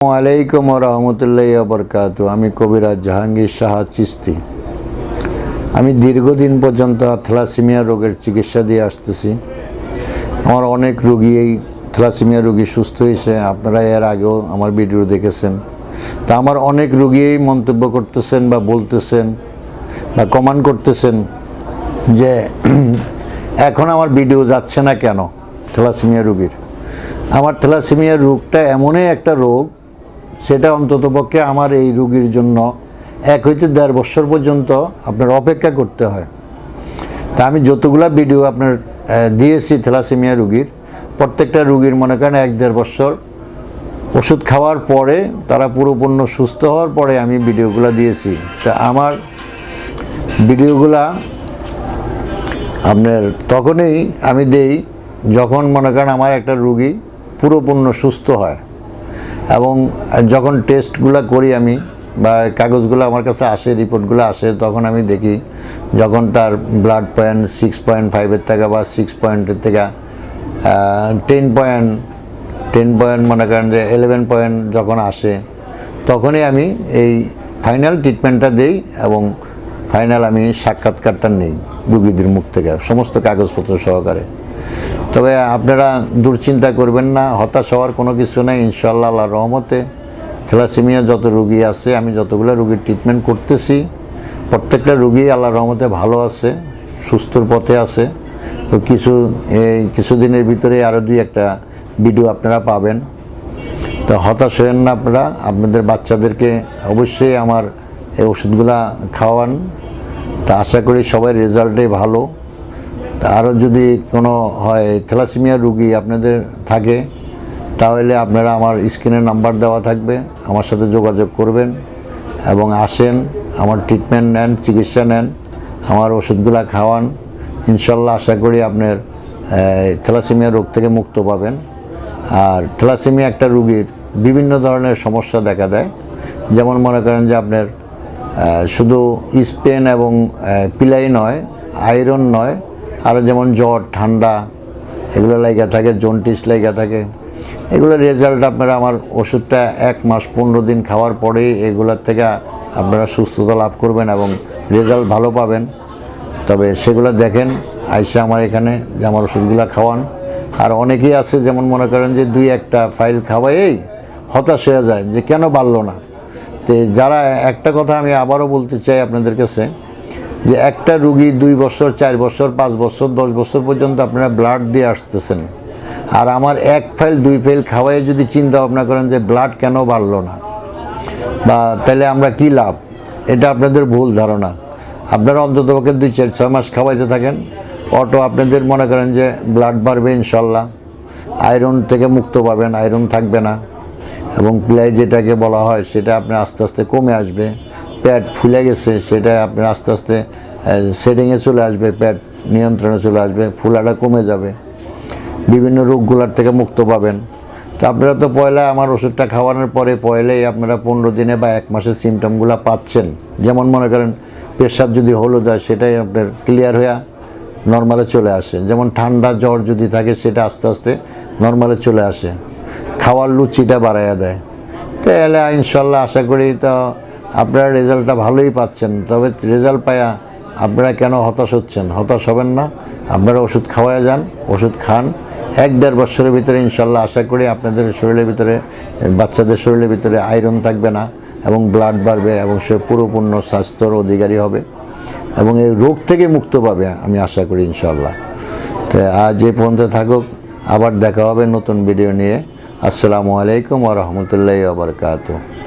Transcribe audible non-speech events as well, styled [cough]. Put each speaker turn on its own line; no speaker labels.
আলাইকুম রহমতুল্লাহ বরকাত আমি কবিরাজ জাহাঙ্গীর শাহ চিস্তি আমি দীর্ঘদিন পর্যন্ত থ্যালাসিমিয়া রোগের চিকিৎসা দিয়ে আসতেছি। আমার অনেক রুগী এই থ্যালাসিমিয়া রুগী সুস্থ হয়েছে। আপনারা এর আগেও আমার ভিডিও দেখেছেন। তা আমার অনেক রুগী এই মন্তব্য করতেছেন বা বলতেছেন বা কমান্ড করতেছেন যে [clears throat] এখন আমার ভিডিও যাচ্ছে না কেন থ্যালাসিমিয়া রুগীর? আমার থ্যালাসিমিয়া রোগটা এমনই একটা রোগ সেটা অন্ততপক্ষে আমার এই রুগীর জন্য এক হইতে দেড় বছর পর্যন্ত আপনার অপেক্ষা করতে হয়। তা আমি যতগুলা ভিডিও আপনার দিয়েছি থ্যালাসেমিয়া রুগীর, প্রত্যেকটা রুগীর মনে করেন এক দেড় বছর ওষুধ খাওয়ার পরে তারা পুরোপূর্ণ সুস্থ হওয়ার পরে আমি ভিডিওগুলো দিয়েছি। তা আমার ভিডিওগুলা আপনার তখনই আমি দেই যখন মনে করেন আমার একটা রুগী পুরোপূর্ণ সুস্থ হয়। এবং যখন টেস্টগুলো করি আমি বা কাগজগুলো আমার কাছে আসে রিপোর্টগুলো আসে, তখন আমি দেখি যখন তার ব্লাড পয়েন্ট সিক্স পয়েন্ট ফাইভের থেকে বা সিক্স পয়েন্টের থেকে টেন পয়েন্ট টেন পয়েন্ট মনে করেন যে এলেভেন পয়েন্ট যখন আসে, তখনই আমি এই ফাইনাল ট্রিটমেন্টটা দেই এবং ফাইনাল আমি সাক্ষাৎকারটা নেই রুগীদের মুখ থেকে, সমস্ত কাগজপত্র সহকারে। তবে আপনারা দুশ্চিন্তা করবেন না, হতাশ হওয়ার কোনো কিছু নেই ইনশাল্লাহ আল্লাহ রহমতে। থ্যালাসেমিয়া যত রুগী আছে, আমি যতগুলো রুগীর ট্রিটমেন্ট করতেছি, প্রত্যেকটা রুগী আল্লাহ রহমতে ভালো আছে, সুস্থর পথে আছে। তো কিছু, এই কিছুদিনের ভিতরে আরও দুই একটা ভিডিও আপনারা পাবেন। তো হতাশ হয়েন না আপনারা, আপনাদের বাচ্চাদেরকে অবশ্যই আমার এই ওষুধগুলা খাওয়ান। তা আশা করি সবাই রেজাল্টই ভালো। আরও যদি কোনো হয় থ্যালাসেমিয়া রুগী আপনাদের থাকে, তাহলে আপনারা আমার স্ক্রিনের নাম্বার দেওয়া থাকবে, আমার সাথে যোগাযোগ করবেন এবং আসেন, আমার ট্রিটমেন্ট নেন, চিকিৎসা নেন, আমার ওষুধগুলা খাওয়ান। ইনশাল্লাহ আশা করি আপনার থ্যালাসেমিয়া রোগ থেকে মুক্ত পাবেন। আর থ্যালাসেমিয়া একটা রুগীর বিভিন্ন ধরনের সমস্যা দেখা দেয়। যেমন মনে করেন যে আপনার শুধু স্পেন এবং পিলাই নয়, আয়রন নয় আরও যেমন জ্বর, ঠান্ডা, এগুলো লেগে থাকে জন্টিস লেগে থাকে। এগুলোর রেজাল্ট আপনারা আমার ওষুধটা এক মাস পনেরো দিন খাওয়ার পরেই এগুলোর থেকে আপনারা সুস্থতা লাভ করবেন এবং রেজাল্ট ভালো পাবেন। তবে সেগুলো দেখেন, আইসা আমার এখানে যে আমার ওষুধগুলো খাওয়ান। আর অনেকেই আছে যেমন মনে করেন যে দুই একটা ফাইল খাওয়াই হতাশ হয়ে যায় যে কেন বাড়লো না। তো যারা, একটা কথা আমি আবারও বলতে চাই আপনাদের কাছে যে একটা রুগী দুই বছর, চার বছর, পাঁচ বছর, দশ বছর পর্যন্ত আপনারা ব্লাড দিয়ে আসতেছেন। আর আমার এক ফাইল দুই ফাইল খাওয়াই যদি চিন্তা ভাবনা করেন যে ব্লাড কেন বাড়লো না? বা তাহলে আমরা কি লাভ? এটা আপনাদের ভুল ধারণা। আপনারা অন্ততপক্ষে দুই চার, ছয় মাস খাওয়াইতে থাকেন। অটো আপনাদের মনে করেন যে ব্লাড বাড়বে ইনশাল্লাহ। আয়রন থেকে মুক্ত পাবেন আয়রন থাকবে না। এবং প্লাই যেটাকে বলা হয় সেটা আপনার আস্তে আস্তে কমে আসবে। প্যাট ফুলে গেছে, সেটা আপনার আস্তে আস্তে সেটিংয়ে চলে আসবে, প্যাড নিয়ন্ত্রণে চলে আসবে, ফুলাটা কমে যাবে। বিভিন্ন রোগগুলোর থেকে মুক্ত পাবেন। তো আপনারা তো পয়লা আমার ওষুধটা খাওয়ানোর পরে পয়লাই আপনারা পনেরো দিনে বা এক মাসের সিমটমগুলো পাচ্ছেন। যেমন মনে করেন, পেশাব যদি হলুদ হয়, সেটাই আপনার ক্লিয়ার হয়ে নর্মালে চলে আসে। যেমন ঠান্ডা জ্বর যদি থাকে, সেটা আস্তে আস্তে নর্মালে চলে আসে। খাওয়ার লুচিটা বাড়াইয়া দেয়। তো এলে ইনশাল্লাহ আশা করি তো আপনারা রেজাল্টটা ভালোই পাচ্ছেন, তবে রেজাল্ট পায়া আপনারা কেন হতাশ হচ্ছেন? হতাশ হবেন না, আপনারা ওষুধ খাওয়ায় যান, ওষুধ খান। এক দেড় বছরের ভিতরে ইনশাল্লাহ আশা করি আপনাদের শরীরের ভিতরে, বাচ্চাদের শরীরের ভিতরে আয়রন থাকবে না এবং ব্লাড বাড়বে এবং সে পুরোপূর্ণ স্বাস্থ্যর অধিকারী হবে এবং এই রোগ থেকে মুক্ত পাবে, আমি আশা করি ইনশাল্লাহ। তো আজ এ পর্যন্ত থাকুক, আবার দেখা হবে নতুন ভিডিও নিয়ে। আসসালামু আলাইকুম ওয়া রাহমাতুল্লাহি ওয়া বারাকাতুহু।